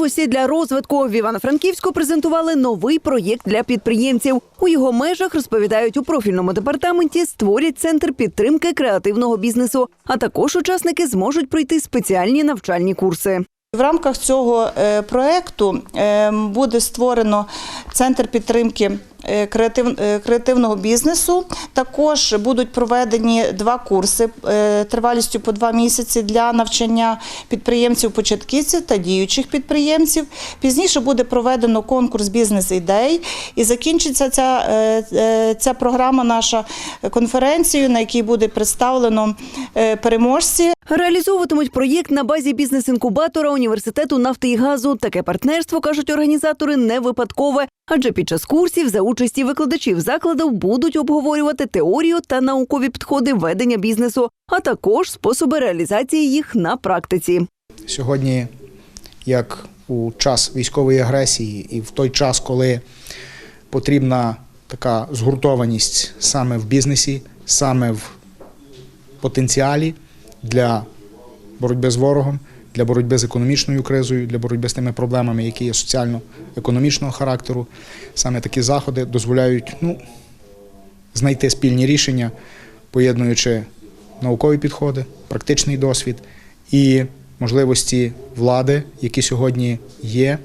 Можливості для розвитку в Івано-Франківську презентували новий проєкт для підприємців. У його межах розповідають у профільному департаменті створять центр підтримки креативного бізнесу. А також учасники зможуть пройти спеціальні навчальні курси. В рамках цього проєкту проекту е, буде створено центр підтримки е, е, креативного бізнесу. Також будуть проведені два курси е, тривалістю по два місяці для навчання підприємців-початківців та діючих підприємців. Пізніше буде проведено конкурс бізнес-ідей і закінчиться ця, е, е, ця програма наша конференцією, на якій буде представлено е, переможці Реалізовуватимуть проєкт на базі бізнес-інкубатора університету нафти і газу. Таке партнерство кажуть організатори не випадкове, адже під час курсів за участі викладачів закладу будуть обговорювати теорію та наукові підходи ведення бізнесу, а також способи реалізації їх на практиці. Сьогодні, як у час військової агресії, і в той час, коли потрібна така згуртованість саме в бізнесі, саме в потенціалі для боротьби з ворогом, для боротьби з економічною кризою, для боротьби з тими проблемами, які є соціально-економічного характеру, саме такі заходи дозволяють ну, знайти спільні рішення, поєднуючи наукові підходи, практичний досвід і можливості влади, які сьогодні є.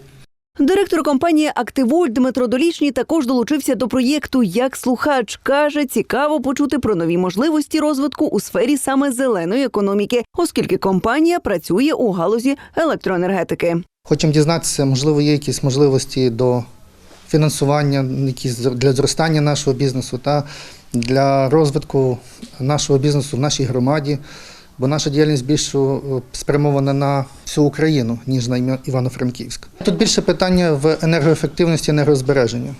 Директор компанії Активоль Дмитро Долічній також долучився до проєкту як слухач. каже, цікаво почути про нові можливості розвитку у сфері саме зеленої економіки, оскільки компанія працює у галузі електроенергетики. Хочемо дізнатися, можливо, є якісь можливості до фінансування, якісь для зростання нашого бізнесу та для розвитку нашого бізнесу в нашій громаді. Бо наша діяльність більше е, спрямована на всю Україну, ніж на Івано-Франківськ. Тут більше питання в енергоефективності, енергозбереження.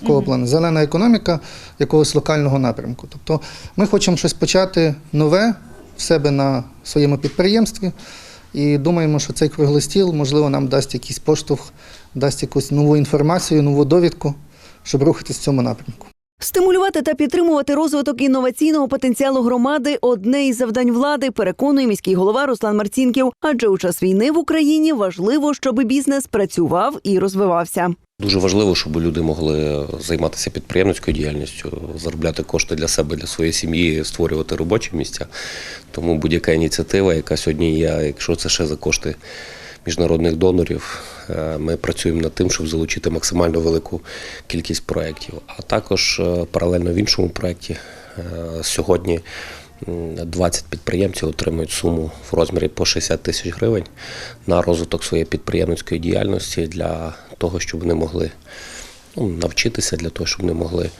Такого плану. Зелена економіка якогось локального напрямку. Тобто ми хочемо щось почати нове в себе на своєму підприємстві. І думаємо, що цей круглий стіл, можливо, нам дасть якийсь поштовх, дасть якусь нову інформацію, нову довідку, щоб рухатись в цьому напрямку. Стимулювати та підтримувати розвиток інноваційного потенціалу громади одне із завдань влади, переконує міський голова Руслан Марцінків. Адже у час війни в Україні важливо, щоб бізнес працював і розвивався. Дуже важливо, щоб люди могли займатися підприємницькою діяльністю, заробляти кошти для себе, для своєї сім'ї, створювати робочі місця. Тому будь-яка ініціатива, яка сьогодні є, якщо це ще за кошти міжнародних донорів, е, ми працюємо над тим, щоб залучити максимально велику кількість проєктів. А також е, паралельно в іншому проєкті е, сьогодні. м, 20 підприємців отримують суму в розмірі по 60 тисяч гривень на розвиток своєї підприємницької діяльності для того, щоб вони могли навчитися, для того, щоб вони могли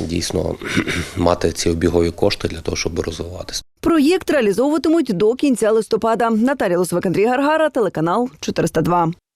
дійсно мати ці обігові кошти для того, щоб розвиватися. Проєкт реалізовуватимуть до кінця листопада. Наталія Лосвик, Андрій Гаргара, телеканал 402.